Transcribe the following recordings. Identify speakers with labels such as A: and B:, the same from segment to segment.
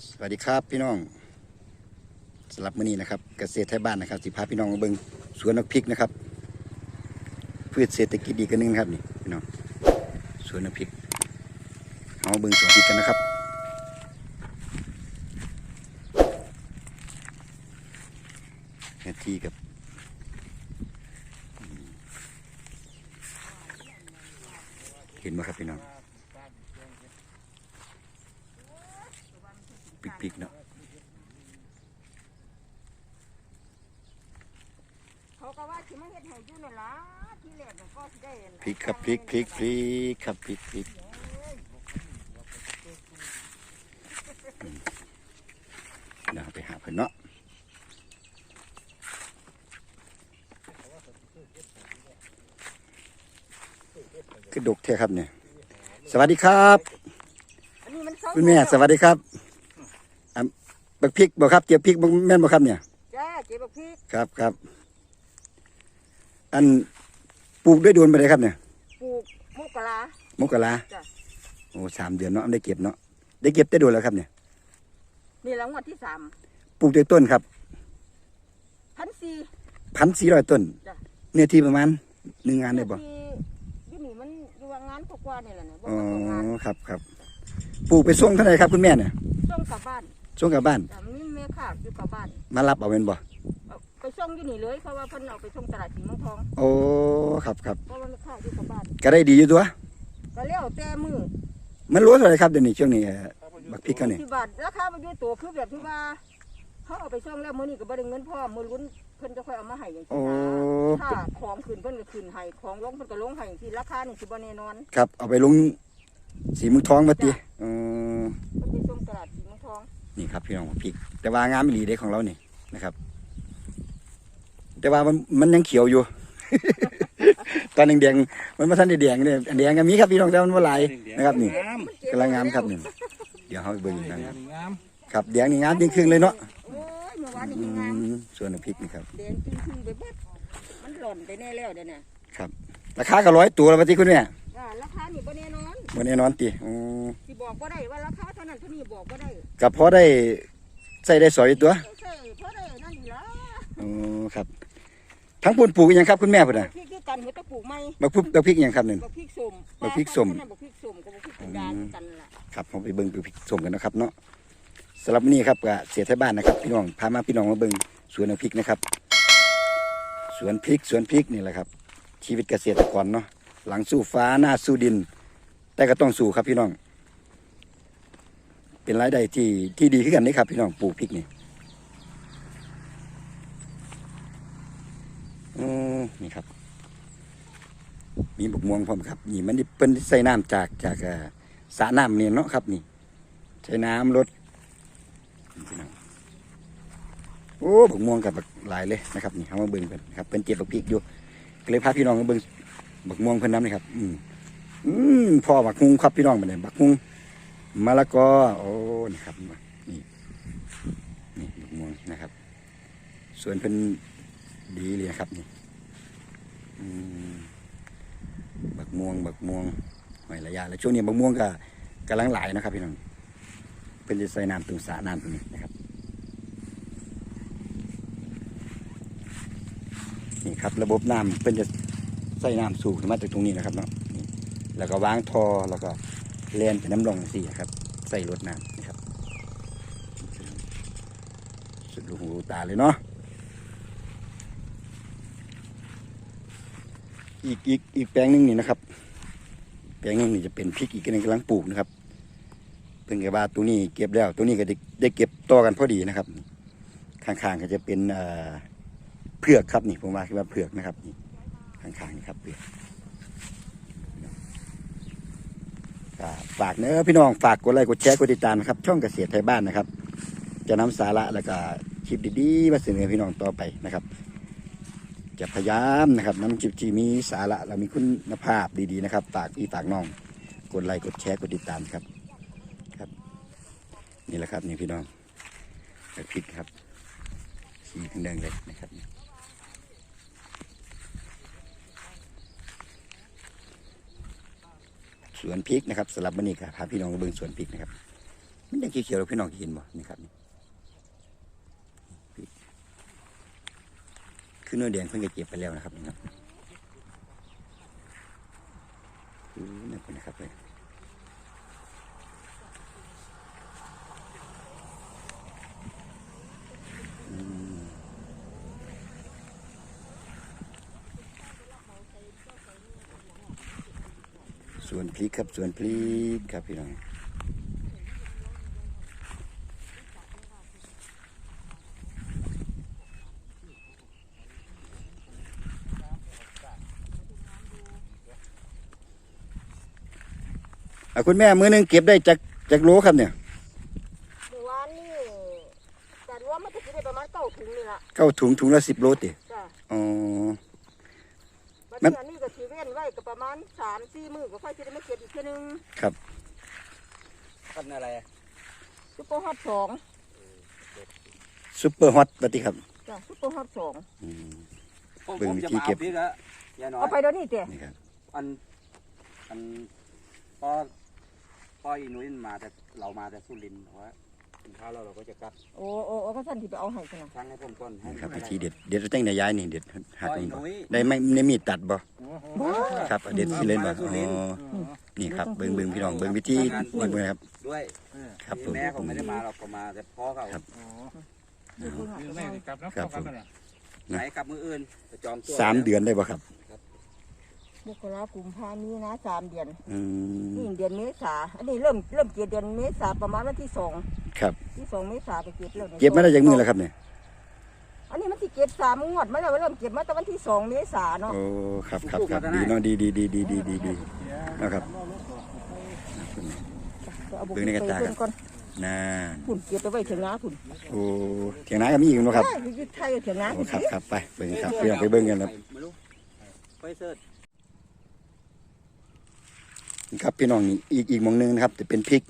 A: สวัสดีครับพี่น้องสำหรับมื้อนี้นะครับเกษตรไทยบ้านนะครับสิพาพี่น้องมาเบิ่งสวนนกพริกนะครับพืชเศรษฐกิจดีกันนึงนะครับนี่พี่น้องสวนนกพริกเอาเบิ่งสวนพริกกันนะครับแม่ทีกับเห็นไหมครับพี่น้อง พริกๆเนาะ
B: เขาก็ว่าสิมาเฮ็ดให้อยู่นั่นล่ะที่แรกน่ะก็สิได้อัน
A: พริกครับพริกพริกพริกครับพริกพริกอืมเดี๋ยวเราไปหาเพิ่นเนาะคือดกเท่ครับเนี่ย สวัสดีครับ
B: อันนี้มันสอง
A: คุณแม่สวัสดีครับอะ บักพริกบ่ครับเจียวพริกบ่แม่นบ่ครับเนี่ย
B: จ้าเก็บบักพริก
A: ครับครับอันปลูกด้วยโดวนไปเลยครับเนี่ย
B: ปลูกมุกกะลาม
A: กรา
B: จ้ะ
A: โอ้สามเดือนเนาะได้เก็บเนาะได้เก็บได้โดนแล้วครับเนี่ย
B: นี่ละงวดที่สาม
A: ปลูกด้วยต้นครับ
B: พันสี่
A: พันสี่ร้อยต้น
B: จ้ะ
A: เนื้อที่ประมาณหนึ่งงานได้บ่
B: ที่อยู่นี่มันอยู่ว่างานกว่าๆนี่แหละเนี่ยบ่
A: อ๋อ
B: มาทำงาน
A: ครับครับปลูกไปส่งเท่าไหร่ครับคุณแม่เนี่ย
B: ส่งกลับบ้าน
A: ส่งกลับบ้าน
B: แต่มีแม่ค้าอยู่กับบ้าน
A: มารับเอาเป็นบ่
B: เอาไปส่งอยู่นี่เลยเพราะว่าเพิ่นเอาไปส่งตลาดสีเมืองทอง
A: โอ้ครับครับ
B: เพราะว่าแม่ค้าอยู่กับบ้าน
A: ก็ได้ดีอยู่ตัว
B: ก็แล้วแต่มือ
A: มันรู้เท่าไหร่ครับเดี๋ยวนี้ช่วงนี้เอ่อบักพริกเขานี่
B: ที่บาทราคามันอยู่ตัวคือแบบที่ว่าเขาเอาไปส่งแล้วมื้อนี้ก็บ่ได้เงินพอมื้อลุ้นเพิ่นจะค่อยเอามาให้อย่าง
A: โอ้
B: ซี่นะถ้าของขึ้นเพิ่นก็ขึ้นให้ของลงเพิ่นก็ลงให้อย่างที่ราคานี่สิบ่แน่นอน
A: ครับเอาไปลงสีเมึงทองมาติอ๋อ
B: เพิ่นไปส่งตลาดสีเมืองทอง
A: นี่ครับพี่น้องบักพริก แต่ว่างามอีหลีเด้ของเรานี่นะครับ แต่ว่ามันมันยังเขียวอยู่ ตอนแดงๆมันมาทันได้แดงเนี่ยอันแดงก็มีครับพี่น้องแต่มันบ่หลายนะครับ นี่กำลังงามครับนี่เดี๋ยวเขาไปเบิ่งอีกครั้งครับ
C: งาม
A: ครับแดงนี่งามจริงครึ่งเลยเนาะ
B: โอ้ยเมื่อวานนี่
A: อื
B: ยังงาม
A: มส่วนน้ำพริกนี่ครับ
B: แดงจริงๆไปเบิดมันหล่นไปแน่แล้วเดี๋ยวนี้
A: ราคาก็ร้อยตัวแล้วปฏิคุณแม่
B: ว่าราคานี่บ่แน่นอน
A: วันนี้นอนตีอืม
B: สิ บอกบ่ได้ว่าราคาเท่านั้นเท่านี้บอกบ่ได้
A: กับพอได้ใส่ได้สอยตัว
B: ใช่เพราะได้นั่นอยู่แล้ว
A: อ๋อครับ ทั้งปุ่นปลูกอีกอยังครับคุณแม่พุ่นน่ะ
B: พริกคือกันหัวตะปลูกไหม
A: บักพุบบักพริกอหยังครับนั่น
B: บักพริกส้ม
A: บักพริกส้ม
B: นั่นบักพริกส้มกับบักพริกกระดานกันล่ะ
A: ครับผมไปเบิ่งบักพริกส้มกันนะครับเนาะสำหรับวันนี้ครับก็เสียไทยบ้านนะครับ พี่น้องพามาพี่น้องมาเบิ่งสวนน้ำพริกนะครับ สวนพริกสวนพริกนี่แหละครับ ชีวิตเกษตรกรเนาะหลังสู้ฟ้าหน้าสู้ดิน แต่ก็ต้องสู้ครับพี่น้อง เป็นรายได้ที่ที่ดีขึ้นกันนี่ครับ พี่น้องปลูกพริกนี่นี่ครับ มีบกม่วงพร้อมครับ นี่มันเป็นใส่น้ำจากจากสระน้ำเนี่ยเนาะครับนี่ ใช้น้ำลดโอ้บกม่วงกับบักหลายเลยนะครับนี่เขามาเบิ่งกันนครับเป็นเจ็บบักพริกอยู่ก็เลยพาพี่น้องมาเบิ่งบักม่วงเพิ่นน้ำนี่ครับ อืมอืมพ่อบักฮุงครับพี่น้องมาเนี่ยบักฮุง มะละกอ โอ้นี่ครับ นี่นี่บักม่วงนะครับ ส่วนเพิ่นดีเลยนะครับนี่บักม่วง บักม่วงหอยระยะแล้วช่วงนี้บักม่วงก็กำลังไหลนะครับพี่น้องเป็นจะใส่น้ำตรงสระน้ำตรงนี้นะครับ นี่ครับ ระบบน้ำเป็นจะใส่น้ำสูบมาจากตรงนี้นะครับเนาะแล้วก็วางทอแล้วก็ เลียนเป็นน้ำลงสี่ครับ ใส่รถน้ำนะครับ สุดลูกหูตาเลยเนาะอีกอีกอีกแปลงหนึงนี่นะครับ แปลงหนึงนี่จะเป็นพริกอีกนึงกำลังปลูกนะครับเพิ่งเกับว่าตัวนี้เก็บแล้ว ตัวนี้ก็ได้ได้เก็บต่อกันพอดีนะครับ ข้างๆก็จะเป็นเอ่อเผือกครับนี่ผมว่าคือว่าเผือกนะครับนี่ข้างๆนี่ครับเผือกก็ ฝากเนื้อพี่น้องฝากกดไลค์กดแชร์กดติดตามนะครับ ช่องเกษตรไทยบ้านนะครับ จะนำสาระแล้วก็คลิปดีๆมาเสนอพี่น้องต่อไปนะครับ จะพยายามนะครับน้ำจิบที่มีสาระและมีคุณภาพดีๆนะครับฝากพี่ฝากน้องกดไลค์กดแชร์กดติดตามครับครับ นี่แหละครับนี่พี่น้องแบบพริกครับสีแดงเลยนะครับ สวนพริกนะครับสำหรับวันนี้ครับพาพี่น้องมาเบิ่งสวนพริกนะครับมันยังเขียวๆแล้วพี่น้องเห็นบ่นี่ครับนี่คือเนื้อแดงเพิ่งจะเก็บไปแล้วนะครับนี่ครับนี่นนะครับเลย วนพริกครับส่วนพริกครับพี่น้องอะคุณแม่มือหนึงเก็บได้จากจากโลครับเนี่ย
B: เมื่อวานนี่แต่ว่ามันจะกินได้ประมาณเก้าถุงนี่ละ
A: เข้าถุงถุงละสิบโลติ
B: จ้ะ
A: อ๋อมัน
B: ก็ถือเว้นไว้ก็ประมาณสามสี่มื้อก็ค่อยจะได้มาเก็บอีกเทีนึง
A: ครับ
C: พันอะไรอะ
B: ซุปเปอร์ฮอตสอง
A: ซุปเปอร์ฮอตปฏิครับ
B: จ้ะซุปเปอร์ฮอตสอง
A: อืม
C: ผม
A: เบิ่ง
C: ผม
A: วิ
C: จะ
A: ธี
C: มา
A: เก็
C: เอา
A: บ
C: พริกแล้วยายน้อย
B: เอาไปเดี๋ยวนี้เจ้
A: นี่ครับ
C: อันอันพอพออีนุ้ยมันมาแต่เรามาแต่สุรินทร์บอกว่ากินข้าวแล้วเราก็จะกลับ
B: โอ้โอ้โอ้ก็สั่นที่ไปเอาให้กันนะ
C: ช่างให้ผมก่อนให้
A: นี่ครับ
C: ไม่
A: วิ
C: เป็นไร
A: ธีเด็ดเด็ดตั้งแต่ย้ายนี่เด็ดหัก
C: พอ
A: ล
C: อี
A: งบ่
C: นุ้ย
A: ได้ไม่ได้มีดตัดบ่
B: บ้า
A: ครับเด็ดสิเล่นบ่
C: มาสุ
A: อ๋
C: รินทร์
A: อนี่ครับเบิ่งเบิ่งพี่น้องเบิ่งวิธีนี่เบิ่งครับ
C: ด้วย
A: ครับผม
C: แม่ผมไม่ได้มาหรอกก็มาแต่พ่อเขา
A: ครับ
D: คือแม่กลับแล้ว
A: ครับ
D: เข้ากันนั่นน่ะ
C: ไหนกลับมืออื่นไปจองตัว
A: สามเดือนได้บ่ครับ
B: มกรากุมภามีนะสามเดือน
A: อืม
B: นี่เดือนเมษาอันนี้เริ่มเริ่มเก็บเดือนเมษาประมาณวันที่สอง
A: ครับ
B: ที่สองเมษาไปเก็บแล้วนี่
A: เก็บมาได้จากมือแล้วครับเนี่ย
B: อันนี้มันที่เก็บสามงวดมาแล้วเริ่มเก็บมาแต่วันที่สองเมษาเนาะ
A: โอ้ครับครับครับดีเนาะดีดีดีดีดีดีดีนะครับ
B: เอาบุก
A: เบิ่งในกระตา
B: ไปเบิ่งก่อน
A: น่า
B: พุ่นเก็บไปไว้เถียงนาพุ่น
A: โอ้เถียงนาก็มีอีกเนาะครับ
B: ได้อยู่ไทยเถียงนา
A: โอ้ครับครับไปเบิ่งครับพี่น้องไปเบิ่งกันครับ
C: ไม่รู้ไปเสิร์ช
A: ครับพี่น้องนี่อีกอีกหมองหนึงนะครับจะเป็นพริก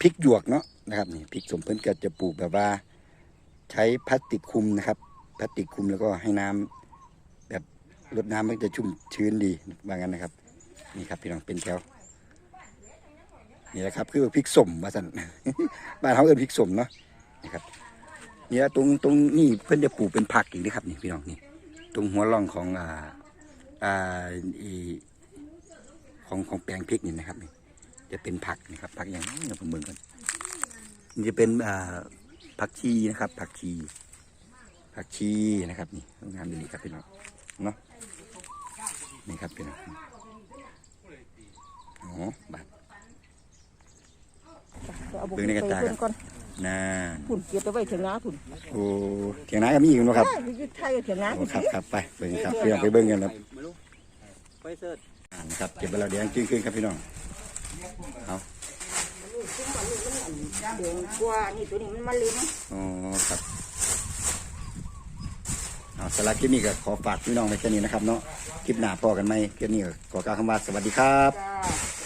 A: พริกหยวกเนาะนะครับนี่พริกสมเพิ่นก็จะปลูกแบบว่า ใช้พลาสติกคุมนะครับพลาสติกคุมแล้วก็ให้น้ำแบบรดน้ำมันจะชุ่มชื้นดีว่างั้นนะครับ นี่ครับพี่น้องเป็นแถวนี่แหละครับ คือพริกสมว่าสันบ้านเขาเอิ้นพริกสมเนาะนะครับนี่ละตรงตรงนี่เพิ่นจะปลูกเป็นผักอีกนะครับนี่พี่น้องนี่ตรงหัวร่องของอ่าอ่าอีของของแปลงพริกนี่นะครับนี่จะเป็นผักนะครับผักอย่างนี้ผมเบิ่งกันนี่จะเป็นอ่า ผักชีนะครับผักชีผักชีนะครับนี่งามดีครับพี่น้องเนาะนี่ครับพี่น้องอ๋อบาด
B: เอาบุก
A: เบิ่งในกระตา
B: ไปเบิ่งก่อน
A: น่า
B: พุ่นเก็บไปไว้เถียงนาพุ่น
A: โอ้เถียงนาก็มีอีกเนาะครับ
B: ได้อยู่ไทยเถียงนา
A: โอ้ครับครับไปเบิ่งครับพี่น้องไปเบิ่งกันครับ
C: ไม่รู้ไปเสิร์ช
A: อ่านะครับเก็บไปแล้วเดี๋ยวจึงขึ้นครับพี่น้องเอา
B: เดี๋ยวกว่านี่ตัวนี้มันมาเล็ม
A: อ๋อครับเอาสำหรับคลิปนี้ก็ขอฝากพี่น้องไว้แค่นี้นะครับเนาะคลิปหน้าพอกันไหมคลิปนี้ก็ขอกล่าวคำว่าสวัสดีครับ
B: จ้า